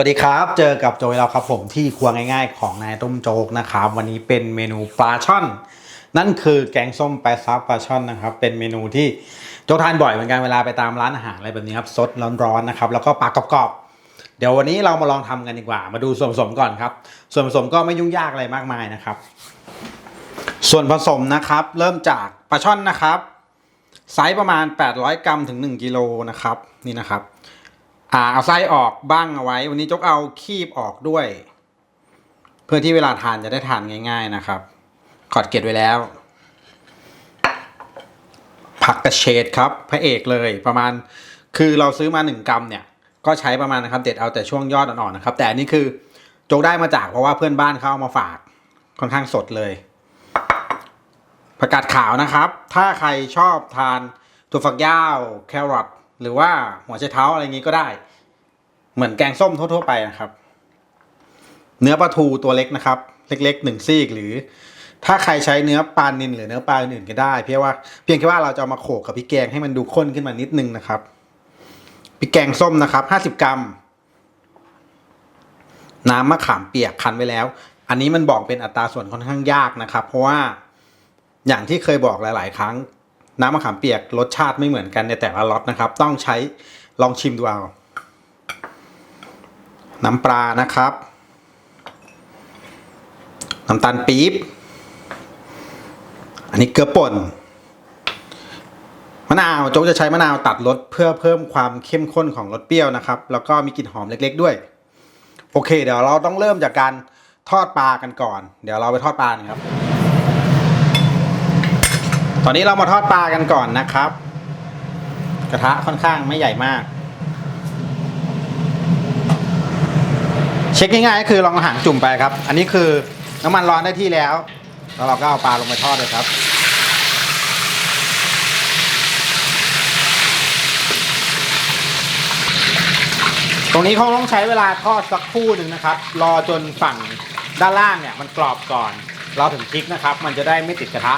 วัสดีครับ เจอกับโจยเราครับผมที่ครัวง่ายๆ ของนายต้มโจ๊กนะครับ วันนี้เป็นเมนูปลาช่อน นั่นคือแกงส้มปลาซับปลาช่อนนะครับ เป็นเมนูที่โจกทานบ่อยเหมือนกันเวลาไปตามร้านอาหารอะไรแบบนี้ครับสดร้อนๆนะครับ แล้วก็ปลากรอบๆเดี๋ยววันนี้เรามาลองทำกันดีกว่า มาดูส่วนผสมก่อนครับ ส่วนผสมก็ไม่ยุ่งยากอะไรมากมายนะครับ ส่วนผสมนะครับ เริ่มจากปลาช่อนนะครับไซส์ประมาณ 800 กรัมถึง 1กิโลนะครับนี่นะครับ อ่าเอาไส้ออกบ้างเอาไว้ วันนี้จกเอาคีบออกด้วย เพื่อที่เวลาทานจะได้ทานง่าย ๆนะครับ ขอดเกล็ดไว้แล้ว ผักกระเฉดครับ พระเอกเลยประมาณ คือเราซื้อมาหนึ่งกรัมเนี่ย ก็ใช้ประมาณนะครับ เด็ดเอาแต่ช่วงยอดอ่อนๆนะครับ แต่อันนี้คือจกได้มาจากเพราะว่าเพื่อนบ้านเขาเอามาฝากค่อนข้างสดเลยผักกาดขาวนะครับ ถ้าใครชอบทานถั่วฝักยาว แครอท หรือว่าหัวไชเท้าอะไรงี้ก็ได้ เหมือนแกงส้มทั่วๆไปนะครับ เนื้อปลาทูตัวเล็กนะครับ เล็กๆหนึ่งซีกหรือ ถ้าใครใช้เนื้อปลานิลหรือเนื้อปลาอื่นก็ได้ เพียงว่าเพียงแค่ว่าเราจะามาโขกกับพริกแกงให้มันดูข้นขึ้นมานิดนึงนะครับพริกแกงส้มนะครับห้าสิบกรัม น้ำมะขามเปียกคั้นไว้แล้ว อันนี้มันบอกเป็นอัตราส่วนค่อนข้างยากนะครับ เพราะว่าอย่างที่เคยบอกหลาย ๆ ครั้ง น้ำมะขามเปียกรสชาติไม่เหมือนกันในแต่ละล็อตนะครับ ต้องใช้ลองชิมดูเอา น้ำปลานะครับ น้ำตาลปี๊บ อันนี้เกลือป่น มะนาวโจ๊กจะใช้มะนาวตัดรสเพื่อเพิ่มความเข้มข้นของรสเปรี้ยวนะครับ แล้วก็มีกลิ่นหอมเล็ก ๆ ด้วย โอเค เดี๋ยวเราต้องเริ่มจากการทอดปลากันก่อน เดี๋ยวเราไปทอดปลากันครับ ตอนนี้เรามาทอดปลากันก่อนนะครับ กระทะค่อนข้างไม่ใหญ่มาก เช็คง่ายๆก็คือลองหางจุ่มไปครับ อันนี้คือน้ำมันร้อนได้ที่แล้ว แล้วเราก็เอาปลาลงไปทอดเลยครับตรงนี้คงต้องใช้เวลาทอดสักครู่หนึ่งนะครับ รอจนฝั่งด้านล่างเนี่ยมันกรอบก่อน เราถึงพลิกนะครับ มันจะได้ไม่ติดกระทะ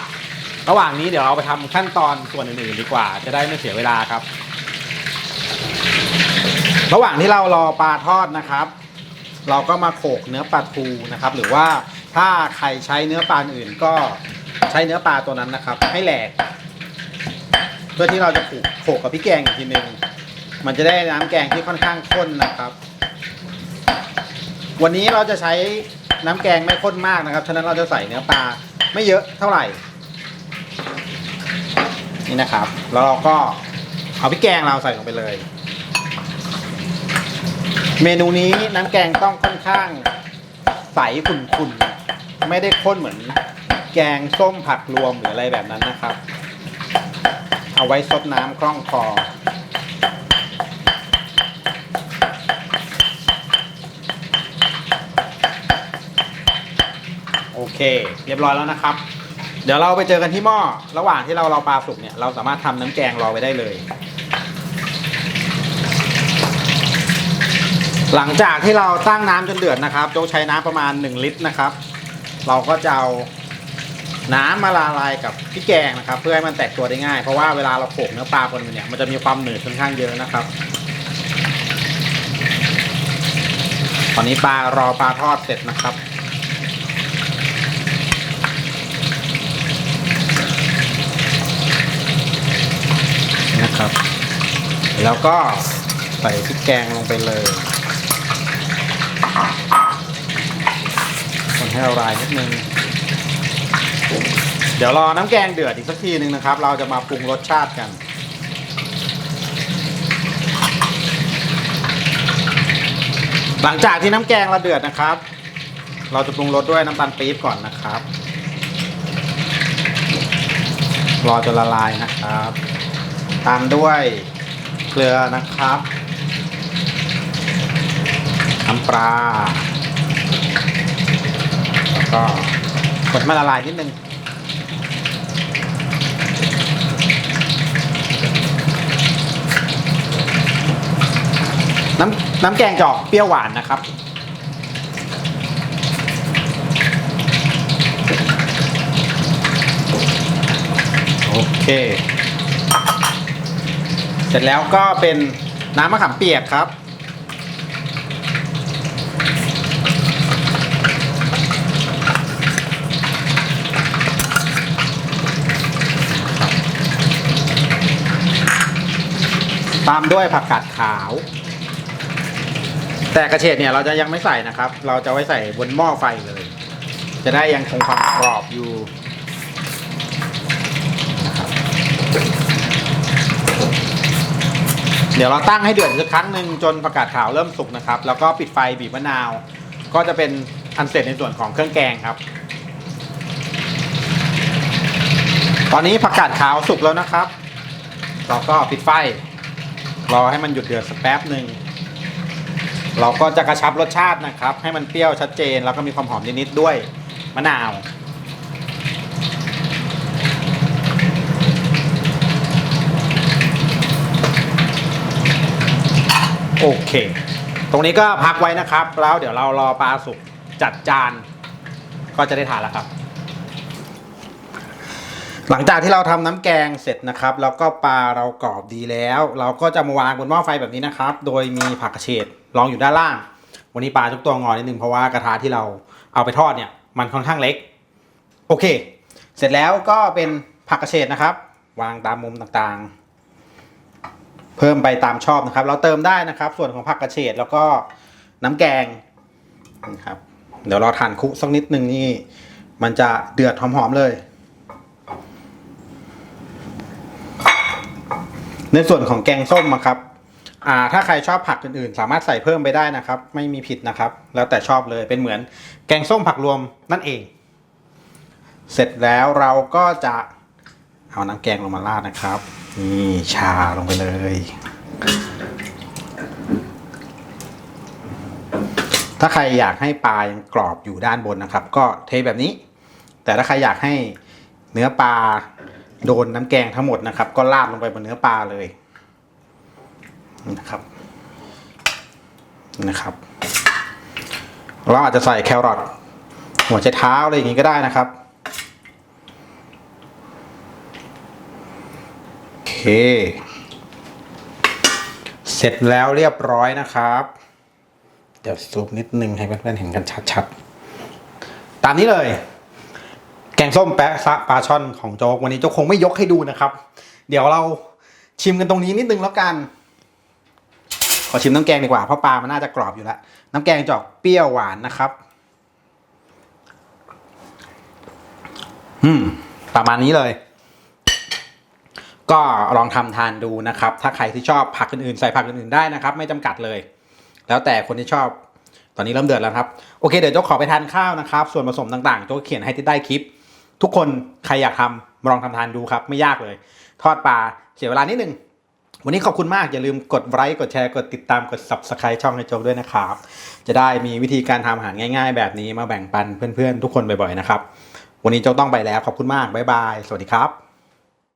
ระหว่างนี้เดี๋ยวเราไปทำขั้นตอนส่วนอื่นๆดีกว่า จะได้ไม่เสียเวลาครับ ระหว่างที่เรารอปลาทอดนะครับ เราก็มาโขกเนื้อปลาทูนะครับ หรือว่าถ้าใครใช้เนื้อปลาอื่นก็ใช้เนื้อปลาตัวนั้นนะครับ ให้แหลก เพื่อที่เราจะโขกโขกกับพริกแกงอีกทีหนึ่งมันจะได้น้ำแกงที่ค่อนข้างข้นนะครับ วันนี้เราจะใช้น้ำแกงไม่ข้นมากนะครับ ฉะนั้นเราจะใส่เนื้อปลาไม่เยอะเท่าไหร่ นี่นะครับ แล้วเราก็เอาพริกแกงเราใส่ลงไปเลย เมนูนี้น้ำแกงต้องค่อนข้างใสขุ่นๆ ไม่ได้ข้นเหมือนแกงส้มผักรวมหรืออะไรแบบนั้นนะครับ เอาไว้ซดน้ำคล่องคอโอเค เรียบร้อยแล้วนะครับ เดี๋ยวเราไปเจอกันที่หม้อระหว่างที่เรารอปลาสุกเนี่ยเราสามารถทำน้ำแกงรอไว้ได้เลย หลังจากที่เราตั้งน้ำจนเดือดนะครับโจ๊กใช้น้ำประมาณ 1 ลิตรนะครับ เราก็จะเอาน้ำมาละลายกับพริกแกงนะครับ เพื่อให้มันแตกตัวได้ง่าย เพราะว่าเวลาเราโขลกเนื้อปลาบนนเนี่ยมันจะมีความหนืดค่อนข้างเยอะนะครับ ตอนนี้ปลารอปลาทอดเสร็จนะครับ นะครับ แล้วก็ใส่พริกแกงลงไปเลยคนให้ละลายนิดนึง เดี๋ยวรอน้ำแกงเดือดอีกสักทีหนึ่งนะครับ เราจะมาปรุงรสชาติกันหลังจากที่น้ำแกงเราเดือดนะครับ เราจะปรุงรสด้วยน้ำตาลปี๊บก่อนนะครับ รอจนละลายนะครับ ตามด้วยเกลือนะครับน้ำปลาแล้วก็กดมันละลายนิดนึงน้ำน้ำแกงจอกเปรี้ยวหวานนะครับ โอเค เสร็จแล้วก็เป็นน้ำมะขามเปียกครับ ตามด้วยผักกาดขาว แต่กระเฉดเนี่ยเราจะยังไม่ใส่นะครับ เราจะไว้ใส่บนหม้อไฟเลย จะได้ยังคงความกรอบอยู่ ดี๋ยวเราตั้งให้เดือดอีกสักครั้งหนึ่งจนผักกาดขาวเริ่มสุกนะครับ แล้วก็ปิดไฟบีบมะนาว ก็จะเป็นอันเสร็จในส่วนของเครื่องแกงครับ ตอนนี้ผักกาดขาวสุกแล้วนะครับ เราก็ปิดไฟรอให้มันหยุดเดือดสักแป๊บหนึ่งเราก็จะกระชับรสชาตินะครับ ให้มันเปรี้ยวชัดเจน แล้วก็มีความหอมนิดๆด้วยมะนาว โอเค ตรงนี้ก็พักไว้นะครับ แล้วเดี๋ยวเรารอปลาสุกจัดจาน ก็จะได้ทานแล้วครับ หลังจากที่เราทำน้ำแกงเสร็จนะครับ แล้วก็ปลาเรากรอบดีแล้ว เราก็จะมาวางบนหม้อไฟแบบนี้นะครับ โดยมีผักกระเฉดรองอยู่ด้านล่าง วันนี้ปลาทุกตัวงอนิดนึงเพราะว่ากระทะที่เราเอาไปทอดเนี่ยมันค่อนข้างเล็ก โอเค เสร็จแล้วก็เป็นผักกระเฉดนะครับ วางตามมุมต่างๆ เพิ่มไปตามชอบนะครับ เราเติมได้นะครับ ส่วนของผักกระเฉดแล้วก็น้ำแกงนะครับ เดี๋ยวเราทานคุสักนิดนึงนี่มันจะเดือดหอมๆเลย ในส่วนของแกงส้มอะครับอ่าถ้าใครชอบผักอื่นๆ สามารถใส่เพิ่มไปได้นะครับ ไม่มีผิดนะครับ แล้วแต่ชอบเลยเป็นเหมือนแกงส้มผักรวมนั่นเอง เสร็จแล้วเราก็จะเอาน้ำแกงลงมาราดนะครับ นี่ชาลงไปเลย ถ้าใครอยากให้ปลายังกรอบอยู่ด้านบนนะครับ ก็เทแบบนี้ แต่ถ้าใครอยากให้เนื้อปลาโดนน้ำแกงทั้งหมดนะครับ ก็ราดลงไปบนเนื้อปลาเลยนะครับนะครับ เราอาจจะใส่แครอทหัวไชเท้าอะไรอย่างงี้ก็ได้นะครับโอ เค เสร็จแล้วเรียบร้อยนะครับ เดี๋ยวซูมนิดนึงให้เพื่อนๆเห็นกันชัดๆ ตามนี้เลย แกงส้มแปะซะปลาช่อนของโจ๊กวันนี้โจ๊กคงไม่ยกให้ดูนะครับ เดี๋ยวเราชิมกันตรงนี้นิดนึงแล้วกัน ขอชิมน้ำแกงดีกว่าเพราะปลามันน่าจะกรอบอยู่แล้ว น้ำแกงจอกเปรี้ยวหวานนะครับ อืม ประมาณนี้เลย ก็ลองทำทานดูนะครับ ถ้าใครที่ชอบผักอื่นๆใส่ผักอื่นๆได้นะครับ ไม่จำกัดเลย แล้วแต่คนที่ชอบตอนนี้เริ่มเดือดแล้วครับโอเคเดี๋ยวโจ๊กขอไปทานข้าวนะครับ ส่วนผสมต่างๆโจ๊กเขียนให้ที่ใต้คลิป ทุกคนใครอยากทำมาลองทำทานดูครับไม่ยากเลย ทอดปลาเสียเวลานิดนึงวันนี้ขอบคุณมากอย่าลืมกดไลค์กดแชร์กดติดตามกด subscribe ช่องในโจ๊กด้วยนะครับ จะได้มีวิธีการทำอาหารง่าย ๆ แบบนี้มาแบ่งปันเพื่อนๆ ทุกคนบ่อยๆนะครับ วันนี้โจ๊กต้องไปแล้วขอบคุณมากบ๊ายบาย สวัสดีครับ